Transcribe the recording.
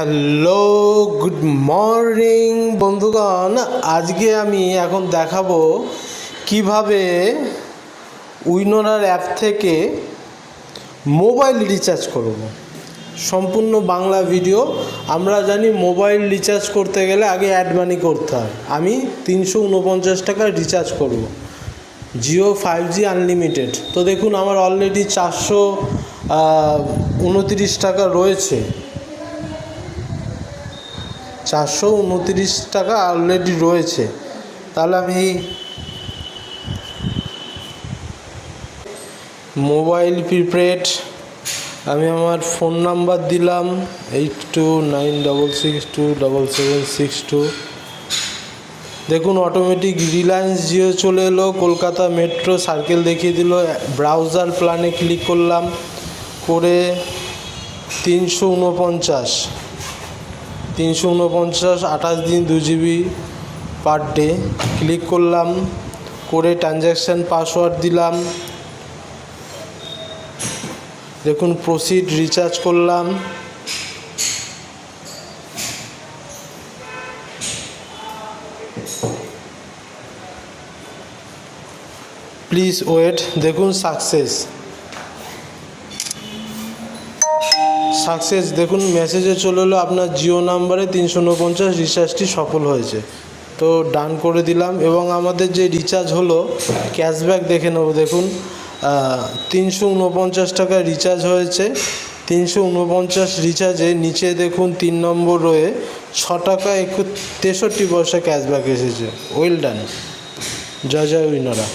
Hello, good morning. বন্ধুগণ, আজকে আমি এখন দেখাবো কীভাবে উইনোরার অ্যাপ থেকে মোবাইল রিচার্জ করব। সম্পূর্ণ বাংলা ভিডিও। আমরা জানি মোবাইল রিচার্জ করতে গেলে আগে অ্যাড মানি করতে হয়। আমি তিনশো উনপঞ্চাশ টাকা রিচার্জ করব। Jio five G unlimited. তো দেখুন, আমার অলরেডি চারশো উনতিরিশ টাকা রয়েছে। চারশো উনতিরিশ টাকা অলরেডি রয়েছে। তাহলে আমি মোবাইল প্রিপেড আমি আমার ফোন নাম্বার দিলাম eight two nine double six two double seven six two দেখুন অটোমেটিক রিলায়েন্স জিও চলে এলো, কলকাতা মেট্রো সার্কেল দেখিয়ে দিল ব্রাউজার প্ল্যানে ক্লিক করলাম, করে তিনশো উনপঞ্চাশ। তিনশো উনপঞ্চাশ আঠাশ দিন দু জিবি পার ডে ক্লিক করলাম, করে ট্রানজ্যাকশান পাসওয়ার্ড দিলাম। দেখুন প্রসিড রিচার্জ করলাম। প্লিজ ওয়েট দেখুন সাকসেস সাকসেস দেখুন মেসেজে চলে এলো, আপনার জিও নাম্বারে তিনশো উনপঞ্চাশ রিচার্জটি সফল হয়েছে। তো ডান করে দিলাম, এবং আমাদের যে রিচার্জ হলো ক্যাশব্যাক দেখে নেব, দেখুন তিনশো উনপঞ্চাশ টাকা রিচার্জ হয়েছে। তিনশো উনপঞ্চাশ রিচার্জে নিচে দেখুন, তিন নম্বর রয়ে ছ টাকা একু তেষট্টি পয়সা ক্যাশব্যাক এসেছে। ওয়েল ডান জয় জয় উইনারা।